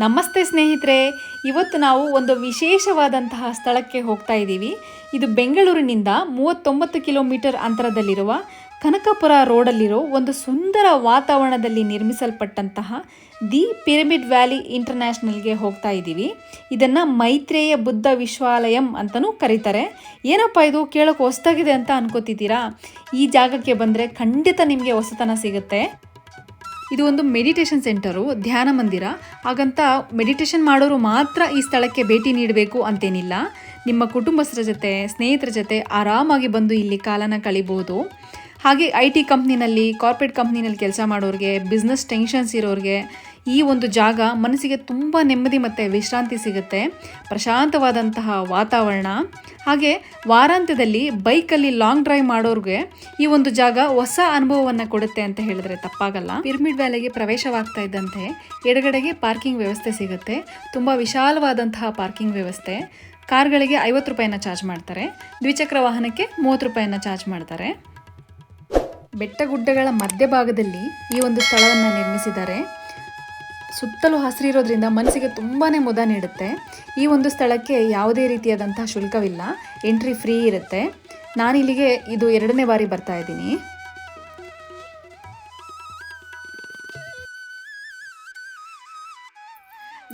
ನಮಸ್ತೆ ಸ್ನೇಹಿತರೆ, ಇವತ್ತು ನಾವು ಒಂದು ವಿಶೇಷವಾದಂತಹ ಸ್ಥಳಕ್ಕೆ ಹೋಗ್ತಾ ಇದ್ದೀವಿ. ಇದು ಬೆಂಗಳೂರಿನಿಂದ ಮೂವತ್ತೊಂಬತ್ತು ಕಿಲೋಮೀಟರ್ ಅಂತರದಲ್ಲಿರುವ ಕನಕಪುರ ರೋಡಲ್ಲಿರೋ ಒಂದು ಸುಂದರ ವಾತಾವರಣದಲ್ಲಿ ನಿರ್ಮಿಸಲ್ಪಟ್ಟಂತಹ ದಿ ಪಿರಮಿಡ್ ವ್ಯಾಲಿ ಇಂಟರ್ನ್ಯಾಷನಲ್ಗೆ ಹೋಗ್ತಾ ಇದ್ದೀವಿ. ಇದನ್ನು ಮೈತ್ರೇಯ ಬುದ್ಧ ವಿಶ್ವಾಲಯಂ ಅಂತಲೂ ಕರೀತಾರೆ. ಏನಪ್ಪ ಇದು? ಕೇಳೋಕೆ ಹೊಸದಾಗಿದೆ ಅಂತ ಅನ್ಕೋತಿದ್ದೀರಾ? ಈ ಜಾಗಕ್ಕೆ ಬಂದರೆ ಖಂಡಿತ ನಿಮಗೆ ಹೊಸತನ ಸಿಗುತ್ತೆ. ಇದು ಒಂದು ಮೆಡಿಟೇಷನ್ ಸೆಂಟರು ಧ್ಯಾನ ಮಂದಿರ. ಹಾಗಂತ ಮೆಡಿಟೇಷನ್ ಮಾಡೋರು ಮಾತ್ರ ಈ ಸ್ಥಳಕ್ಕೆ ಭೇಟಿ ನೀಡಬೇಕು ಅಂತೇನಿಲ್ಲ. ನಿಮ್ಮ ಕುಟುಂಬಸ್ಥರ ಜೊತೆ, ಸ್ನೇಹಿತರ ಜೊತೆ ಆರಾಮಾಗಿ ಬಂದು ಇಲ್ಲಿ ಕಾಲನ ಕಳಿಬೋದು. ಹಾಗೆ ಐ ಟಿ ಕಂಪ್ನಿನಲ್ಲಿ ಕಾರ್ಪೊರೇಟ್ ಕಂಪ್ನಿನಲ್ಲಿ ಕೆಲಸ ಮಾಡೋರಿಗೆ ಬಿಸ್ನೆಸ್ ಟೆನ್ಷನ್ಸ್ ಇರೋರಿಗೆ ಈ ಒಂದು ಜಾಗ ಮನಸ್ಸಿಗೆ ತುಂಬ ನೆಮ್ಮದಿ ಮತ್ತು ವಿಶ್ರಾಂತಿ ಸಿಗುತ್ತೆ. ಪ್ರಶಾಂತವಾದಂತಹ ವಾತಾವರಣ. ಹಾಗೆ ವಾರಾಂತ್ಯದಲ್ಲಿ ಬೈಕಲ್ಲಿ ಲಾಂಗ್ ಡ್ರೈವ್ ಮಾಡೋರಿಗೆ ಈ ಒಂದು ಜಾಗ ಹೊಸ ಅನುಭವವನ್ನು ಕೊಡುತ್ತೆ ಅಂತ ಹೇಳಿದ್ರೆ ತಪ್ಪಾಗಲ್ಲ. ಪಿರಮಿಡ್ ವ್ಯಾಲಿಗೆ ಪ್ರವೇಶವಾಗ್ತಾ ಇದ್ದಂತೆ ಎಡಗಡೆಗೆ ಪಾರ್ಕಿಂಗ್ ವ್ಯವಸ್ಥೆ ಸಿಗುತ್ತೆ. ತುಂಬ ವಿಶಾಲವಾದಂತಹ ಪಾರ್ಕಿಂಗ್ ವ್ಯವಸ್ಥೆ. ಕಾರ್ಗಳಿಗೆ ಐವತ್ತು ರೂಪಾಯಿನ ಚಾರ್ಜ್ ಮಾಡ್ತಾರೆ. ದ್ವಿಚಕ್ರ ವಾಹನಕ್ಕೆ ಮೂವತ್ತು ರೂಪಾಯಿನ ಚಾರ್ಜ್ ಮಾಡ್ತಾರೆ. ಬೆಟ್ಟ ಗುಡ್ಡಗಳ ಮಧ್ಯಭಾಗದಲ್ಲಿ ಈ ಒಂದು ಸ್ಥಳವನ್ನು ನಿರ್ಮಿಸಿದ್ದಾರೆ. ಸುತ್ತಲೂ ಹಸಿರಿರೋದ್ರಿಂದ ಮನಸ್ಸಿಗೆ ತುಂಬಾ ಮುದ ನೀಡುತ್ತೆ. ಈ ಒಂದು ಸ್ಥಳಕ್ಕೆ ಯಾವುದೇ ರೀತಿಯಾದಂತಹ ಶುಲ್ಕವಿಲ್ಲ. ಎಂಟ್ರಿ ಫ್ರೀ ಇರುತ್ತೆ. ನಾನಿಲ್ಲಿಗೆ ಇದು ಎರಡನೇ ಬಾರಿ ಬರ್ತಾ ಇದ್ದೀನಿ.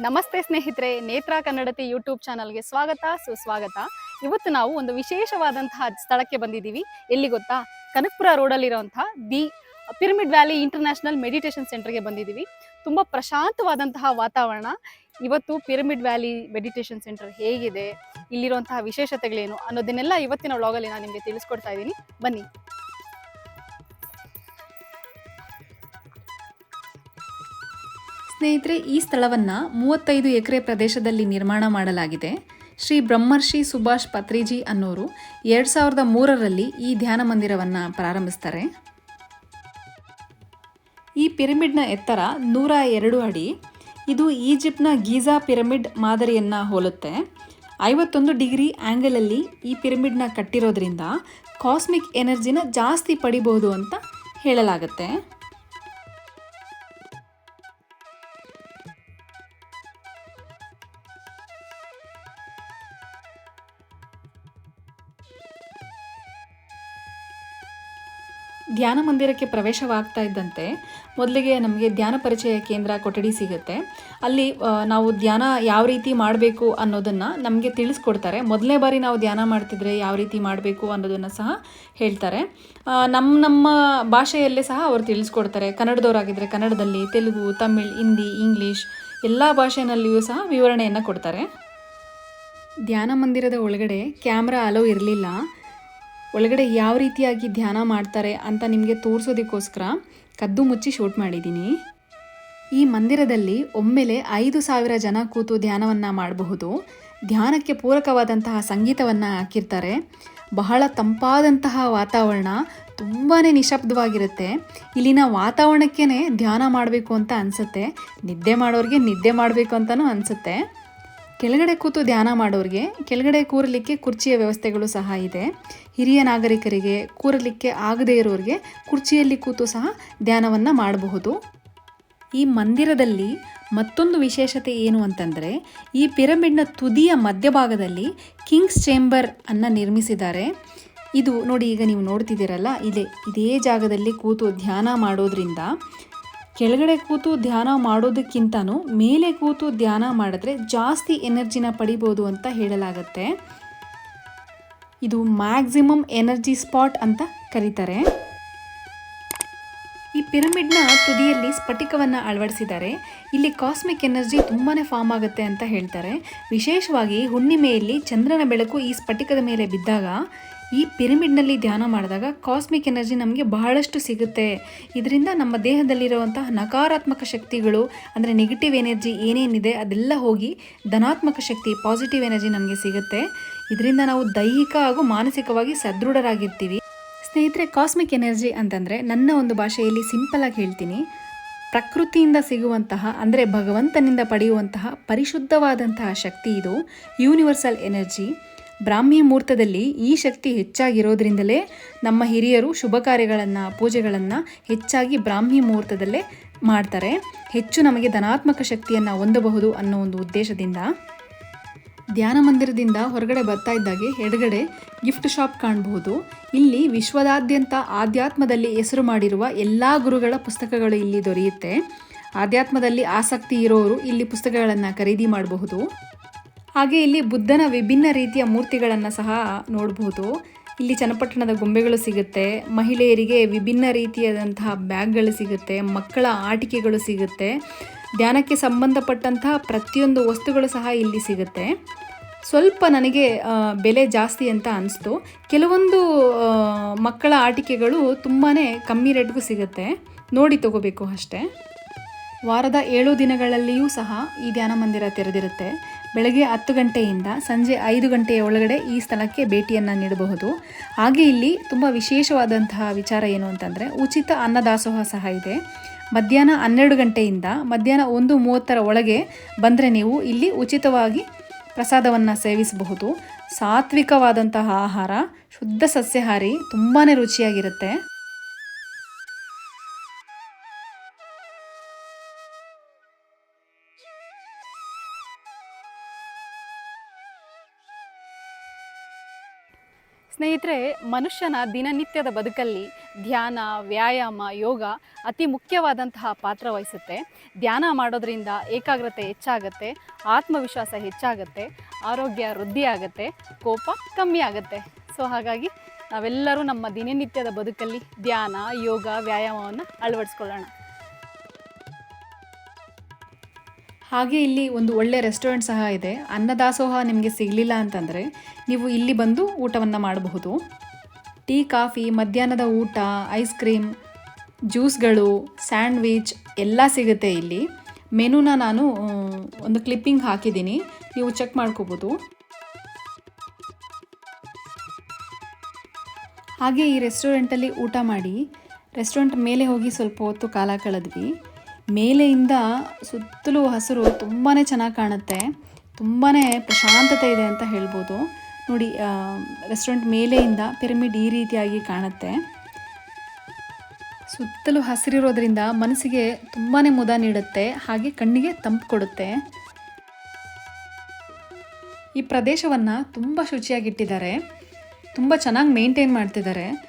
ನಮಸ್ತೆ ಸ್ನೇಹಿತರೆ, ನೇತ್ರ ಕನ್ನಡತಿ ಯೂಟ್ಯೂಬ್ ಚಾನಲ್ಗೆ ಸ್ವಾಗತ, ಸುಸ್ವಾಗತ. ಇವತ್ತು ನಾವು ಒಂದು ವಿಶೇಷವಾದಂತಹ ಸ್ಥಳಕ್ಕೆ ಬಂದಿದ್ದೀವಿ. ಎಲ್ಲಿ ಗೊತ್ತಾ? Kanakapura ರೋಡಲ್ಲಿರುವಂತಹ the pyramid valley international meditation ಸೆಂಟರ್ಗೆ ಬಂದಿದ್ದೀವಿ. ತುಂಬ ಪ್ರಶಾಂತವಾದಂತಹ ವಾತಾವರಣ. ಇವತ್ತು ಪಿರಮಿಡ್ ವ್ಯಾಲಿ ಮೆಡಿಟೇಷನ್ ಸೆಂಟರ್ ಹೇಗಿದೆ? ಇಲ್ಲಿರುವಂತಹ ವಿಶೇಷತೆಗಳೇನು? ಅನ್ನೋದನ್ನೆಲ್ಲ ಇವತ್ತಿನ ವ್ಲಾಗಲ್ಲಿ ನಾನು ನಿಮಗೆ ತಿಳಿಸ್ಕೊಡ್ತಾ ಇದ್ದೀನಿ. ಬನ್ನಿ. ಸ್ನೇಹಿತರೆ, ಈ ಸ್ಥಳವನ್ನು ಮೂವತ್ತೈದು ಎಕರೆ ಪ್ರದೇಶದಲ್ಲಿ ನಿರ್ಮಾಣ ಮಾಡಲಾಗಿದೆ. ಶ್ರೀ ಬ್ರಹ್ಮರ್ಷಿ ಸುಭಾಷ್ ಪತ್ರಿಜಿ ಅನ್ನೋರು ಎರಡು ಸಾವಿರದ ಮೂರರಲ್ಲಿ ಈ ಧ್ಯಾನ ಮಂದಿರವನ್ನು ಪ್ರಾರಂಭಿಸ್ತಾರೆ. ಪಿರಮಿಡ್ನ ಎತ್ತರ ನೂರ ಎರಡು ಅಡಿ. ಇದು ಈಜಿಪ್ಟ್ನ ಗೀಜಾ ಪಿರಮಿಡ್ ಮಾದರಿಯನ್ನು ಹೋಲುತ್ತೆ. ಐವತ್ತೊಂದು ಡಿಗ್ರಿ ಆ್ಯಂಗಲಲ್ಲಿ ಈ ಪಿರಮಿಡ್ನ ಕಟ್ಟಿರೋದ್ರಿಂದ ಕಾಸ್ಮಿಕ್ ಎನರ್ಜಿನ ಜಾಸ್ತಿ ಪಡಿಬಹುದು ಅಂತ ಹೇಳಲಾಗುತ್ತೆ. ಧ್ಯಾನ ಮಂದಿರಕ್ಕೆ ಪ್ರವೇಶವಾಗ್ತಾ ಇದ್ದಂತೆ ಮೊದಲಿಗೆ ನಮಗೆ ಧ್ಯಾನ ಪರಿಚಯ ಕೇಂದ್ರ ಕೊಠಡಿ ಸಿಗುತ್ತೆ. ಅಲ್ಲಿ ನಾವು ಧ್ಯಾನ ಯಾವ ರೀತಿ ಮಾಡಬೇಕು ಅನ್ನೋದನ್ನು ನಮಗೆ ತಿಳಿಸ್ಕೊಡ್ತಾರೆ. ಮೊದಲನೇ ಬಾರಿ ನಾವು ಧ್ಯಾನ ಮಾಡ್ತಿದ್ರೆ ಯಾವ ರೀತಿ ಮಾಡಬೇಕು ಅನ್ನೋದನ್ನು ಸಹ ಹೇಳ್ತಾರೆ. ನಮ್ಮ ನಮ್ಮ ಭಾಷೆಯಲ್ಲೇ ಸಹ ಅವರು ತಿಳಿಸ್ಕೊಡ್ತಾರೆ. ಕನ್ನಡದವರಾಗಿದ್ದರೆ ಕನ್ನಡದಲ್ಲಿ ತೆಲುಗು, ತಮಿಳ್, ಹಿಂದಿ, ಇಂಗ್ಲೀಷ್ ಎಲ್ಲ ಭಾಷೆನಲ್ಲಿಯೂ ಸಹ ವಿವರಣೆಯನ್ನು ಕೊಡ್ತಾರೆ. ಧ್ಯಾನ ಮಂದಿರದ ಒಳಗಡೆ ಕ್ಯಾಮ್ರಾ ಅಲೋ ಇರಲಿಲ್ಲ. ಒಳಗಡೆ ಯಾವ ರೀತಿಯಾಗಿ ಧ್ಯಾನ ಮಾಡ್ತಾರೆ ಅಂತ ನಿಮಗೆ ತೋರಿಸೋದಕ್ಕೋಸ್ಕರ ಕದ್ದು ಮುಚ್ಚಿ ಶೂಟ್ ಮಾಡಿದ್ದೀನಿ. ಈ ಮಂದಿರದಲ್ಲಿ ಒಮ್ಮೆಲೆ ಐದು ಸಾವಿರ ಜನ ಕೂತು ಧ್ಯಾನವನ್ನು ಮಾಡಬಹುದು. ಧ್ಯಾನಕ್ಕೆ ಪೂರಕವಾದಂತಹ ಸಂಗೀತವನ್ನು ಹಾಕಿರ್ತಾರೆ. ಬಹಳ ತಂಪಾದಂತಹ ವಾತಾವರಣ ತುಂಬಾ ನಿಶಬ್ದವಾಗಿರುತ್ತೆ. ಇಲ್ಲಿನ ವಾತಾವರಣಕ್ಕೇ ಧ್ಯಾನ ಮಾಡಬೇಕು ಅಂತ ಅನಿಸುತ್ತೆ. ನಿದ್ದೆ ಮಾಡೋರಿಗೆ ನಿದ್ದೆ ಮಾಡಬೇಕು ಅಂತಲೂ ಅನಿಸುತ್ತೆ. ಕೆಳಗಡೆ ಕೂತು ಧ್ಯಾನ ಮಾಡೋರಿಗೆ ಕೆಳಗಡೆ ಕೂರಲಿಕ್ಕೆ ಕುರ್ಚಿಯ ವ್ಯವಸ್ಥೆಗಳು ಸಹ ಇದೆ. ಹಿರಿಯ ನಾಗರಿಕರಿಗೆ ಕೂರಲಿಕ್ಕೆ ಆಗದೇ ಇರೋರಿಗೆ ಕುರ್ಚಿಯಲ್ಲಿ ಕೂತು ಸಹ ಧ್ಯಾನವನ್ನು ಮಾಡಬಹುದು. ಈ ಮಂದಿರದಲ್ಲಿ ಮತ್ತೊಂದು ವಿಶೇಷತೆ ಏನು ಅಂತಂದರೆ, ಈ ಪಿರಮಿಡ್ನ ತುದಿಯ ಮಧ್ಯಭಾಗದಲ್ಲಿ ಕಿಂಗ್ಸ್ ಚೇಂಬರ್ ಅನ್ನು ನಿರ್ಮಿಸಿದ್ದಾರೆ. ಇದು ನೋಡಿ ಈಗ ನೀವು ನೋಡ್ತಿದ್ದೀರಲ್ಲ, ಇದೇ ಇದೇ ಜಾಗದಲ್ಲಿ ಕೂತು ಧ್ಯಾನ ಮಾಡೋದ್ರಿಂದ ಕೆಳಗಡೆ ಕೂತು ಧ್ಯಾನ ಮಾಡೋದಕ್ಕಿಂತನೂ ಮೇಲೆ ಕೂತು ಧ್ಯಾನ ಮಾಡಿದ್ರೆ ಜಾಸ್ತಿ ಎನರ್ಜಿನ ಪಡಿಬೋದು ಅಂತ ಹೇಳಲಾಗತ್ತೆ. ಇದು ಮ್ಯಾಕ್ಸಿಮಮ್ ಎನರ್ಜಿ ಸ್ಪಾಟ್ ಅಂತ ಕರೀತಾರೆ. ಈ ಪಿರಮಿಡ್ನ ತುದಿಯಲ್ಲಿ ಸ್ಫಟಿಕವನ್ನು ಅಳವಡಿಸಿದ್ದಾರೆ. ಇಲ್ಲಿ ಕಾಸ್ಮಿಕ್ ಎನರ್ಜಿ ತುಂಬಾ ಫಾರ್ಮ್ ಆಗುತ್ತೆ ಅಂತ ಹೇಳ್ತಾರೆ. ವಿಶೇಷವಾಗಿ ಹುಣ್ಣಿಮೆಯಲ್ಲಿ ಚಂದ್ರನ ಬೆಳಕು ಈ ಸ್ಫಟಿಕದ ಮೇಲೆ ಬಿದ್ದಾಗ ಈ ಪಿರಮಿಡ್ನಲ್ಲಿ ಧ್ಯಾನ ಮಾಡಿದಾಗ ಕಾಸ್ಮಿಕ್ ಎನರ್ಜಿ ನಮಗೆ ಬಹಳಷ್ಟು ಸಿಗುತ್ತೆ. ಇದರಿಂದ ನಮ್ಮ ದೇಹದಲ್ಲಿರುವಂತಹ ನಕಾರಾತ್ಮಕ ಶಕ್ತಿಗಳು, ಅಂದರೆ ನೆಗೆಟಿವ್ ಎನರ್ಜಿ ಏನೇನಿದೆ ಅದೆಲ್ಲ ಹೋಗಿ ಧನಾತ್ಮಕ ಶಕ್ತಿ ಪಾಸಿಟಿವ್ ಎನರ್ಜಿ ನಮಗೆ ಸಿಗುತ್ತೆ. ಇದರಿಂದ ನಾವು ದೈಹಿಕ ಹಾಗೂ ಮಾನಸಿಕವಾಗಿ ಸದೃಢರಾಗಿರ್ತೀವಿ. ಸ್ನೇಹಿತರೆ, ಕಾಸ್ಮಿಕ್ ಎನರ್ಜಿ ಅಂತಂದರೆ ನನ್ನ ಒಂದು ಭಾಷೆಯಲ್ಲಿ ಸಿಂಪಲಾಗಿ ಹೇಳ್ತೀನಿ. ಪ್ರಕೃತಿಯಿಂದ ಸಿಗುವಂತಹ, ಅಂದರೆ ಭಗವಂತನಿಂದ ಪಡೆಯುವಂತಹ ಪರಿಶುದ್ಧವಾದಂತಹ ಶಕ್ತಿ ಇದು ಯೂನಿವರ್ಸಲ್ ಎನರ್ಜಿ ಬ್ರಾಹ್ಮಿ ಮುಹೂರ್ತದಲ್ಲಿ ಈ ಶಕ್ತಿ ಹೆಚ್ಚಾಗಿರೋದ್ರಿಂದಲೇ ನಮ್ಮ ಹಿರಿಯರು ಶುಭ ಕಾರ್ಯಗಳನ್ನು, ಪೂಜೆಗಳನ್ನು ಹೆಚ್ಚಾಗಿ ಬ್ರಾಹ್ಮಿ ಮುಹೂರ್ತದಲ್ಲೇ ಮಾಡ್ತಾರೆ. ಹೆಚ್ಚು ನಮಗೆ ಧನಾತ್ಮಕ ಶಕ್ತಿಯನ್ನು ಹೊಂದಬಹುದು ಅನ್ನೋ ಒಂದು ಉದ್ದೇಶದಿಂದ ಧ್ಯಾನ ಮಂದಿರದಿಂದ ಹೊರಗಡೆ ಬರ್ತಾ ಇದ್ದಾಗೆ ಎಡಗಡೆ ಗಿಫ್ಟ್ ಶಾಪ್ ಕಾಣಬಹುದು. ಇಲ್ಲಿ ವಿಶ್ವದಾದ್ಯಂತ ಆಧ್ಯಾತ್ಮದಲ್ಲಿ ಹೆಸರು ಮಾಡಿರುವ ಎಲ್ಲ ಗುರುಗಳ ಪುಸ್ತಕಗಳು ಇಲ್ಲಿ ದೊರೆಯುತ್ತೆ. ಆಧ್ಯಾತ್ಮದಲ್ಲಿ ಆಸಕ್ತಿ ಇರೋರು ಇಲ್ಲಿ ಪುಸ್ತಕಗಳನ್ನು ಖರೀದಿ ಮಾಡಬಹುದು. ಹಾಗೆ ಇಲ್ಲಿ ಬುದ್ಧನ ವಿಭಿನ್ನ ರೀತಿಯ ಮೂರ್ತಿಗಳನ್ನು ಸಹ ನೋಡಬಹುದು ಇಲ್ಲಿ ಚನ್ನಪಟ್ಟಣದ ಗೊಂಬೆಗಳು ಸಿಗುತ್ತೆ, ಮಹಿಳೆಯರಿಗೆ ವಿಭಿನ್ನ ರೀತಿಯಾದಂತಹ ಬ್ಯಾಗ್ಗಳು ಸಿಗುತ್ತೆ, ಮಕ್ಕಳ ಆಟಿಕೆಗಳು ಸಿಗುತ್ತೆ, ಧ್ಯಾನಕ್ಕೆ ಸಂಬಂಧಪಟ್ಟಂತಹ ಪ್ರತಿಯೊಂದು ವಸ್ತುಗಳು ಸಹ ಇಲ್ಲಿ ಸಿಗುತ್ತೆ. ಸ್ವಲ್ಪ ನನಗೆ ಬೆಲೆ ಜಾಸ್ತಿ ಅಂತ ಅನಿಸ್ತು. ಕೆಲವೊಂದು ಮಕ್ಕಳ ಆಟಿಕೆಗಳು ತುಂಬಾ ಕಮ್ಮಿ ರೇಟ್ಗೂ ಸಿಗುತ್ತೆ. ನೋಡಿ ತಗೋಬೇಕು ಅಷ್ಟೇ. ವಾರದ ಏಳು ದಿನಗಳಲ್ಲಿಯೂ ಸಹ ಈ ಧ್ಯಾನ ಮಂದಿರ ತೆರೆದಿರುತ್ತೆ. ಬೆಳಗ್ಗೆ ಹತ್ತು ಗಂಟೆಯಿಂದ ಸಂಜೆ ಐದು ಗಂಟೆಯ ಒಳಗಡೆ ಈ ಸ್ಥಳಕ್ಕೆ ಭೇಟಿಯನ್ನು ನೀಡಬಹುದು. ಹಾಗೆ ಇಲ್ಲಿ ತುಂಬ ವಿಶೇಷವಾದಂತಹ ವಿಚಾರ ಏನು ಅಂತಂದರೆ ಉಚಿತ ಅನ್ನದಾಸೋಹ ಸಹ ಇದೆ. ಮಧ್ಯಾಹ್ನ ಹನ್ನೆರಡು ಗಂಟೆಯಿಂದ ಮಧ್ಯಾಹ್ನ ಒಂದು ಮೂವತ್ತರ ಒಳಗೆ ಬಂದರೆ ನೀವು ಇಲ್ಲಿ ಉಚಿತವಾಗಿ ಪ್ರಸಾದವನ್ನು ಸೇವಿಸಬಹುದು. ಸಾತ್ವಿಕವಾದಂತಹ ಆಹಾರ, ಶುದ್ಧ ಸಸ್ಯಾಹಾರಿ ತುಂಬಾ ರುಚಿಯಾಗಿರುತ್ತೆ. ಸ್ನೇಹಿತರೆ, ಮನುಷ್ಯನ ದಿನನಿತ್ಯದ ಬದುಕಲ್ಲಿ ಧ್ಯಾನ, ವ್ಯಾಯಾಮ, ಯೋಗ ಅತಿ ಮುಖ್ಯವಾದಂತಹ ಪಾತ್ರ ವಹಿಸುತ್ತೆ. ಧ್ಯಾನ ಮಾಡೋದ್ರಿಂದ ಏಕಾಗ್ರತೆ ಹೆಚ್ಚಾಗುತ್ತೆ, ಆತ್ಮವಿಶ್ವಾಸ ಹೆಚ್ಚಾಗುತ್ತೆ, ಆರೋಗ್ಯ ವೃದ್ಧಿ ಆಗುತ್ತೆ, ಕೋಪ ಕಮ್ಮಿ ಆಗುತ್ತೆ. ಸೊ ಹಾಗಾಗಿ ನಾವೆಲ್ಲರೂ ನಮ್ಮ ದಿನನಿತ್ಯದ ಬದುಕಲ್ಲಿ ಧ್ಯಾನ, ಯೋಗ, ವ್ಯಾಯಾಮವನ್ನು ಅಳವಡಿಸ್ಕೊಳ್ಳೋಣ. ಹಾಗೆ ಇಲ್ಲಿ ಒಂದು ಒಳ್ಳೆ ರೆಸ್ಟೋರೆಂಟ್ ಸಹ ಇದೆ. ಅನ್ನದಾಸೋಹ ನಿಮಗೆ ಸಿಗಲಿಲ್ಲ ಅಂತಂದರೆ ನೀವು ಇಲ್ಲಿ ಬಂದು ಊಟವನ್ನು ಮಾಡಬಹುದು. ಟೀ, ಕಾಫಿ, ಮಧ್ಯಾಹ್ನದ ಊಟ, ಐಸ್ ಕ್ರೀಮ್, ಜ್ಯೂಸ್ಗಳು, ಸ್ಯಾಂಡ್ವಿಚ್ ಎಲ್ಲ ಸಿಗುತ್ತೆ ಇಲ್ಲಿ. ಮೆನುನ ನಾನು ಒಂದು ಕ್ಲಿಪ್ಪಿಂಗ್ ಹಾಕಿದ್ದೀನಿ. ನೀವು ಚೆಕ್ ಮಾಡ್ಕೋಬೋದು ಹಾಗೆ ಈ ರೆಸ್ಟೋರೆಂಟಲ್ಲಿ ಊಟ ಮಾಡಿ, ರೆಸ್ಟೋರೆಂಟ್ ಮೇಲೆ ಹೋಗಿ ಸ್ವಲ್ಪ ಹೊತ್ತು ಕಾಲ ಕಳೆದ್ವಿ. ಮೇಲೆಯಿಂದ ಸುತ್ತಲೂ ಹಸಿರು ತುಂಬಾ ಚೆನ್ನಾಗಿ ಕಾಣುತ್ತೆ. ತುಂಬಾ ಪ್ರಶಾಂತತೆ ಇದೆ ಅಂತ ಹೇಳ್ಬೋದು. ನೋಡಿ ರೆಸ್ಟೋರೆಂಟ್ ಮೇಲೆಯಿಂದ ಪಿರಮಿಡ್ ಈ ರೀತಿಯಾಗಿ ಕಾಣುತ್ತೆ. ಸುತ್ತಲೂ ಹಸಿರಿರೋದ್ರಿಂದ ಮನಸ್ಸಿಗೆ ತುಂಬಾ ಮುದ ನೀಡುತ್ತೆ, ಹಾಗೆ ಕಣ್ಣಿಗೆ ತಂಪು ಕೊಡುತ್ತೆ. ಈ ಪ್ರದೇಶವನ್ನು ತುಂಬ ಶುಚಿಯಾಗಿಟ್ಟಿದ್ದಾರೆ. ತುಂಬ ಚೆನ್ನಾಗಿ ಮೇಂಟೈನ್ ಮಾಡ್ತಿದ್ದಾರೆ.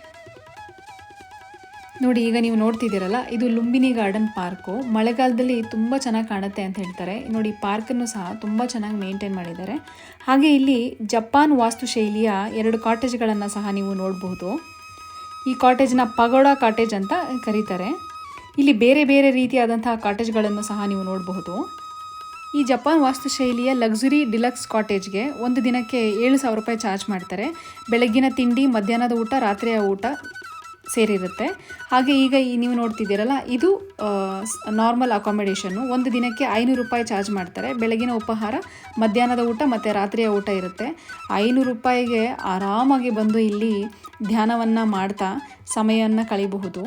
ನೋಡಿ, ಈಗ ನೀವು ನೋಡ್ತಿದ್ದೀರಲ್ಲ, ಇದು ಲುಂಬಿನಿ ಗಾರ್ಡನ್ ಪಾರ್ಕು. ಮಳೆಗಾಲದಲ್ಲಿ ತುಂಬ ಚೆನ್ನಾಗಿ ಕಾಣುತ್ತೆ ಅಂತ ಹೇಳ್ತಾರೆ. ನೋಡಿ, ಪಾರ್ಕನ್ನು ಸಹ ತುಂಬ ಚೆನ್ನಾಗಿ ಮೇಂಟೈನ್ ಮಾಡಿದ್ದಾರೆ. ಹಾಗೆ ಇಲ್ಲಿ ಜಪಾನ್ ವಾಸ್ತುಶೈಲಿಯ ಎರಡು ಕಾಟೇಜ್ಗಳನ್ನು ಸಹ ನೀವು ನೋಡಬಹುದು. ಈ ಕಾಟೇಜ್ನ ಪಗೋಡಾ ಕಾಟೇಜ್ ಅಂತ ಕರೀತಾರೆ. ಇಲ್ಲಿ ಬೇರೆ ಬೇರೆ ರೀತಿಯಾದಂತಹ ಕಾಟೇಜ್ಗಳನ್ನು ಸಹ ನೀವು ನೋಡಬಹುದು. ಈ ಜಪಾನ್ ವಾಸ್ತುಶೈಲಿಯ ಲಕ್ಸುರಿ ಡಿಲಕ್ಸ್ ಕಾಟೇಜ್ಗೆ ಒಂದು ದಿನಕ್ಕೆ ಏಳು ಸಾವಿರ ರೂಪಾಯಿ ಚಾರ್ಜ್ ಮಾಡ್ತಾರೆ. ಬೆಳಗ್ಗಿನ ತಿಂಡಿ, ಮಧ್ಯಾಹ್ನದ ಊಟ, ರಾತ್ರಿಯ ಊಟ ಸೇರಿರುತ್ತೆ. ಹಾಗೆ ಈಗ ಈ ನೀವು ನೋಡ್ತಿದ್ದೀರಲ್ಲ, ಇದು ನಾರ್ಮಲ್ ಅಕಾಮಿಡೇಷನ್ನು ಒಂದು ದಿನಕ್ಕೆ ಐನೂರು ರೂಪಾಯಿ ಚಾರ್ಜ್ ಮಾಡ್ತಾರೆ. ಬೆಳಗಿನ ಉಪಹಾರ, ಮಧ್ಯಾಹ್ನದ ಊಟ ಮತ್ತು ರಾತ್ರಿಯ ಊಟ ಇರುತ್ತೆ. ಐನೂರು ರೂಪಾಯಿಗೆ ಆರಾಮಾಗಿ ಬಂದು ಇಲ್ಲಿ ಧ್ಯಾನವನ್ನು ಮಾಡ್ತಾ ಸಮಯವನ್ನು ಕಳಿಬಹುದು.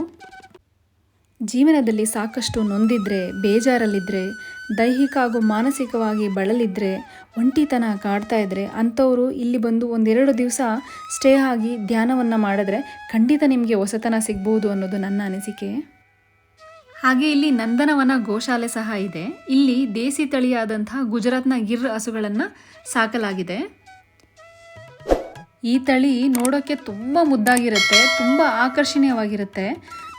ಜೀವನದಲ್ಲಿ ಸಾಕಷ್ಟು ನೊಂದಿದ್ರೆ ಬೇಜಾರಲ್ಲಿದ್ದರೆ ದೈಹಿಕ ಹಾಗೂ ಮಾನಸಿಕವಾಗಿ ಬಳಲಿದ್ರೆ, ಒಂಟಿತನ ಕಾಡ್ತಾ ಇದ್ದರೆ ಅಂಥವರು ಇಲ್ಲಿ ಬಂದು ಒಂದೆರಡು ದಿವಸ ಸ್ಟೇ ಆಗಿ ಧ್ಯಾನವನ್ನು ಮಾಡಿದ್ರೆ ಖಂಡಿತ ನಿಮಗೆ ಹೊಸತನ ಸಿಗ್ಬೋದು ಅನ್ನೋದು ನನ್ನ ಅನಿಸಿಕೆ. ಹಾಗೆ ಇಲ್ಲಿ ನಂದನವನ ಗೋಶಾಲೆ ಸಹ ಇದೆ. ಇಲ್ಲಿ ದೇಸಿ ತಳಿಯಾದಂತಹ ಗುಜರಾತ್ನ ಗಿರ್ ಹಸುಗಳನ್ನು ಸಾಕಲಾಗಿದೆ. ಈ ತಳಿ ನೋಡೋಕ್ಕೆ ತುಂಬ ಮುದ್ದಾಗಿರುತ್ತೆ, ತುಂಬ ಆಕರ್ಷಣೀಯವಾಗಿರುತ್ತೆ.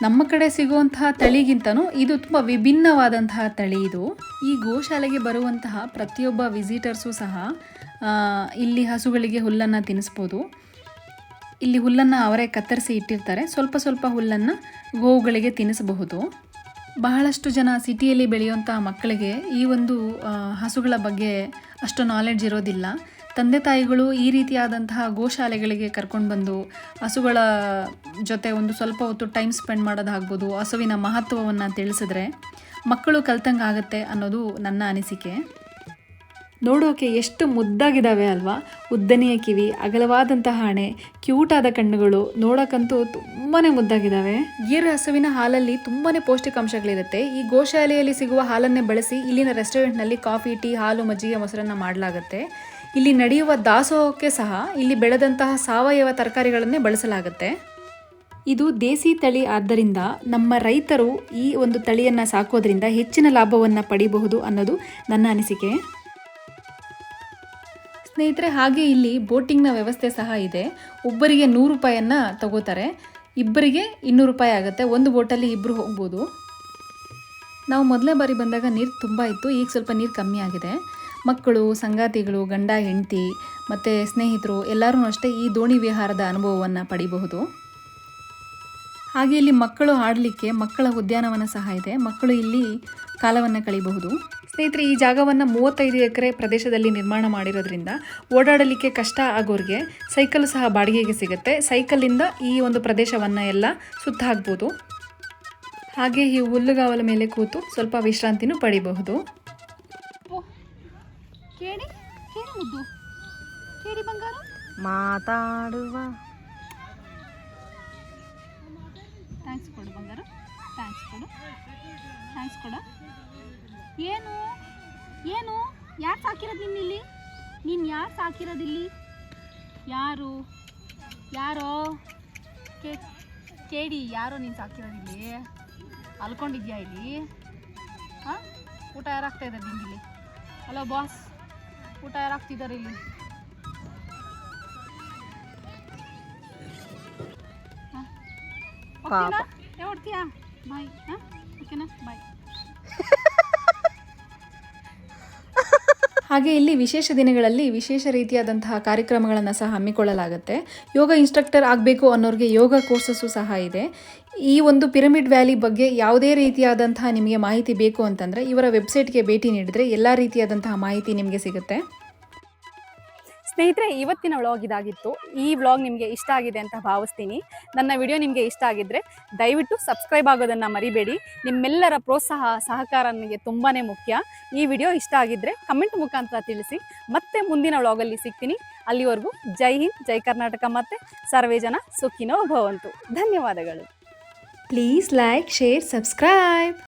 ನಮ್ಮ ಕಡೆ ಸಿಗುವಂತಹ ತಳಿಗಿಂತನೂ ಇದು ತುಂಬ ವಿಭಿನ್ನವಾದಂತಹ ತಳಿ ಇದು. ಈ ಗೋಶಾಲೆಗೆ ಬರುವಂತಹ ಪ್ರತಿಯೊಬ್ಬ ವಿಸಿಟರ್ಸು ಸಹ ಇಲ್ಲಿ ಹಸುಗಳಿಗೆ ಹುಲ್ಲನ್ನು ತಿನ್ನಿಸ್ಬೋದು. ಇಲ್ಲಿ ಹುಲ್ಲನ್ನು ಅವರೇ ಕತ್ತರಿಸಿ ಇಟ್ಟಿರ್ತಾರೆ, ಸ್ವಲ್ಪ ಸ್ವಲ್ಪ ಹುಲ್ಲನ್ನು ಗೋವುಗಳಿಗೆ ತಿನ್ನಿಸಬಹುದು. ಬಹಳಷ್ಟು ಜನ ಸಿಟಿಯಲ್ಲಿ ಬೆಳೆಯುವಂಥ ಮಕ್ಕಳಿಗೆ ಈ ಒಂದು ಹಸುಗಳ ಬಗ್ಗೆ ಅಷ್ಟು ನಾಲೆಡ್ಜ್ ಇರೋದಿಲ್ಲ. ತಂದೆ ತಾಯಿಗಳು ಈ ರೀತಿಯಾದಂತಹ ಗೋಶಾಲೆಗಳಿಗೆ ಕರ್ಕೊಂಡು ಬಂದು ಹಸುಗಳ ಜೊತೆ ಒಂದು ಸ್ವಲ್ಪ ಹೊತ್ತು ಟೈಮ್ ಸ್ಪೆಂಡ್ ಮಾಡೋದಾಗ್ಬೋದು, ಹಸುವಿನ ಮಹತ್ವವನ್ನು ತಿಳಿಸಿದ್ರೆ ಮಕ್ಕಳು ಕಲ್ತಂಗೆ ಆಗುತ್ತೆ ಅನ್ನೋದು ನನ್ನ ಅನಿಸಿಕೆ. ನೋಡೋಕೆ ಎಷ್ಟು ಮುದ್ದಾಗಿದ್ದಾವೆ ಅಲ್ವಾ? ಉದ್ದನೆಯ ಕಿವಿ, ಅಗಲವಾದಂತಹ ಹಣೆ, ಕ್ಯೂಟಾದ ಕಣ್ಣುಗಳು ನೋಡೋಕ್ಕಂತೂ ತುಂಬಾ ಮುದ್ದಾಗಿದ್ದಾವೆ. ಗೀರ್ ಹಸುವಿನ ಹಾಲಲ್ಲಿ ತುಂಬಾ ಪೌಷ್ಟಿಕಾಂಶಗಳಿರುತ್ತೆ. ಈ ಗೋಶಾಲೆಯಲ್ಲಿ ಸಿಗುವ ಹಾಲನ್ನೇ ಬಳಸಿ ಇಲ್ಲಿನ ರೆಸ್ಟೋರೆಂಟ್ನಲ್ಲಿ ಕಾಫಿ, ಟೀ, ಹಾಲು ಮಜ್ಜಿಗೆ ಮೊಸರನ್ನು ಮಾಡಲಾಗುತ್ತೆ. ಇಲ್ಲಿ ನಡೆಯುವ ದಾಸೋಹಕ್ಕೆ ಸಹ ಇಲ್ಲಿ ಬೆಳೆದಂತಹ ಸಾವಯವ ತರಕಾರಿಗಳನ್ನೇ ಬಳಸಲಾಗುತ್ತೆ. ಇದು ದೇಸಿ ತಳಿ ಆದ್ದರಿಂದ ನಮ್ಮ ರೈತರು ಈ ಒಂದು ತಳಿಯನ್ನು ಸಾಕೋದ್ರಿಂದ ಹೆಚ್ಚಿನ ಲಾಭವನ್ನು ಪಡಿಬಹುದು ಅನ್ನೋದು ನನ್ನ ಅನಿಸಿಕೆ. ಸ್ನೇಹಿತರೆ, ಹಾಗೆ ಇಲ್ಲಿ ಬೋಟಿಂಗ್ನ ವ್ಯವಸ್ಥೆ ಸಹ ಇದೆ. ಒಬ್ಬರಿಗೆ ನೂರು ರೂಪಾಯಿಯನ್ನು ತಗೋತಾರೆ. ಇಬ್ಬರಿಗೆ ಇನ್ನೂರು ರೂಪಾಯಿ ಆಗುತ್ತೆ. ಒಂದು ಬೋಟಲ್ಲಿ ಇಬ್ಬರು ಹೋಗ್ಬೋದು. ನಾವು ಮೊದಲನೇ ಬಾರಿ ಬಂದಾಗ ನೀರು ತುಂಬ ಇತ್ತು. ಈಗ ಸ್ವಲ್ಪ ನೀರು ಕಮ್ಮಿ ಆಗಿದೆ. ಮಕ್ಕಳು, ಸಂಗಾತಿಗಳು, ಗಂಡ, ಹೆಂಡತಿ ಮತ್ತು ಸ್ನೇಹಿತರು ಎಲ್ಲರೂ ಅಷ್ಟೇ ಈ ದೋಣಿ ವಿಹಾರದ ಅನುಭವವನ್ನು ಪಡಿಬಹುದು. ಹಾಗೆ ಇಲ್ಲಿ ಮಕ್ಕಳು ಆಡಲಿಕ್ಕೆ ಮಕ್ಕಳ ಉದ್ಯಾನವನ ಸಹ ಇದೆ. ಮಕ್ಕಳು ಇಲ್ಲಿ ಕಾಲವನ್ನು ಕಳೆಯಬಹುದು. ಸ್ನೇಹಿತರೆ, ಈ ಜಾಗವನ್ನು ಮೂವತ್ತೈದು ಎಕರೆ ಪ್ರದೇಶದಲ್ಲಿ ನಿರ್ಮಾಣ ಮಾಡಿರೋದ್ರಿಂದ ಓಡಾಡಲಿಕ್ಕೆ ಕಷ್ಟ ಆಗೋರಿಗೆ ಸೈಕಲ್ ಸಹ ಬಾಡಿಗೆಗೆ ಸಿಗುತ್ತೆ. ಸೈಕಲಿಂದ ಈ ಒಂದು ಪ್ರದೇಶವನ್ನು ಎಲ್ಲ ಸುತ್ತ ಹಾಕ್ಬೋದು ಹಾಗೆ ಈ ಹುಲ್ಲುಗಾವಲ ಮೇಲೆ ಕೂತು ಸ್ವಲ್ಪ ವಿಶ್ರಾಂತಿನೂ ಪಡಿಬಹುದು. ಕೇಳಿ ಕೇಳಿ ಮುದ್ದು. ಕೇಳಿ ಬಂಗಾರ. ಮಾತಾಡುವ. ಥ್ಯಾಂಕ್ಸ್ ಕೊಡು ಬಂಗಾರ. ಥ್ಯಾಂಕ್ಸ್ ಕೊಡು. ಥ್ಯಾಂಕ್ಸ್ ಕೊಡು. ಏನು? ಏನು? ಯಾರು ಸಾಕಿರೋದು ನಿನ್ನ ಇಲ್ಲಿ ನೀನು ಯಾರು ಸಾಕಿರೋದಿಲ್ಲಿ ಯಾರು? ಯಾರೋ? ಕೇ ಕೇಳಿ ಯಾರೋ ನೀನು ಸಾಕಿರೋದಿಲ್ಲಿ ಅಲ್ಕೊಂಡಿದ್ಯಾ ಇಲ್ಲಿ? ಹಾಂ? ಊಟ ಯಾರಾಗ್ತಾ ಇದ್ದಾರೆ ನಿಂಗಿಲ್ಲಿ? ಹಲೋ ಬಾಸ್ ಊಟ ಯಾರು ಆಗ್ತಿದ್ದಾರೆ ಇಲ್ಲಿ. ಹೊಡ್ತೀಯಾ? ಬಾಯ್ ಹಾಂ? ಹಾಗೆ ಇಲ್ಲಿ ವಿಶೇಷ ದಿನಗಳಲ್ಲಿ ವಿಶೇಷ ರೀತಿಯಾದಂತಹ ಕಾರ್ಯಕ್ರಮಗಳನ್ನು ಸಹ ಹಮ್ಮಿಕೊಳ್ಳಲಾಗುತ್ತೆ. ಯೋಗ ಇನ್ಸ್ಟ್ರಕ್ಟರ್ ಆಗಬೇಕು ಅನ್ನೋರಿಗೆ ಯೋಗ ಕೋರ್ಸಸ್ಸು ಸಹ ಇದೆ. ಈ ಒಂದು ಪಿರಮಿಡ್ ವ್ಯಾಲಿ ಬಗ್ಗೆ ಯಾವುದೇ ರೀತಿಯಾದಂತಹ ನಿಮಗೆ ಮಾಹಿತಿ ಬೇಕು ಅಂತಂದರೆ ಇವರ ವೆಬ್ಸೈಟ್ಗೆ ಭೇಟಿ ನೀಡಿದರೆ ಎಲ್ಲ ರೀತಿಯಾದಂತಹ ಮಾಹಿತಿ ನಿಮಗೆ ಸಿಗುತ್ತೆ. ಸ್ನೇಹಿತರೆ, ಇವತ್ತಿನ ವ್ಲಾಗ್ ಇದಾಗಿತ್ತು. ಈ ವ್ಲಾಗ್ ನಿಮಗೆ ಇಷ್ಟ ಆಗಿದೆ ಅಂತ ಭಾವಿಸ್ತೀನಿ. ನನ್ನ ವಿಡಿಯೋ ನಿಮಗೆ ಇಷ್ಟ ಆಗಿದ್ದರೆ ದಯವಿಟ್ಟು ಸಬ್ಸ್ಕ್ರೈಬ್ ಆಗೋದನ್ನು ಮರಿಬೇಡಿ. ನಿಮ್ಮೆಲ್ಲರ ಪ್ರೋತ್ಸಾಹ, ಸಹಕಾರ ನನಗೆ ತುಂಬಾ ಮುಖ್ಯ. ಈ ವಿಡಿಯೋ ಇಷ್ಟ ಆಗಿದ್ದರೆ ಕಮೆಂಟ್ ಮುಖಾಂತರ ತಿಳಿಸಿ. ಮತ್ತೆ ಮುಂದಿನ ವ್ಲಾಗಲ್ಲಿ ಸಿಗ್ತೀನಿ. ಅಲ್ಲಿವರೆಗೂ ಜೈ ಹಿಂದ್, ಜೈ ಕರ್ನಾಟಕ ಮತ್ತು ಸರ್ವೇ ಜನ ಸುಖಿನೋ ಭವಂತು. ಧನ್ಯವಾದಗಳು. Please like share subscribe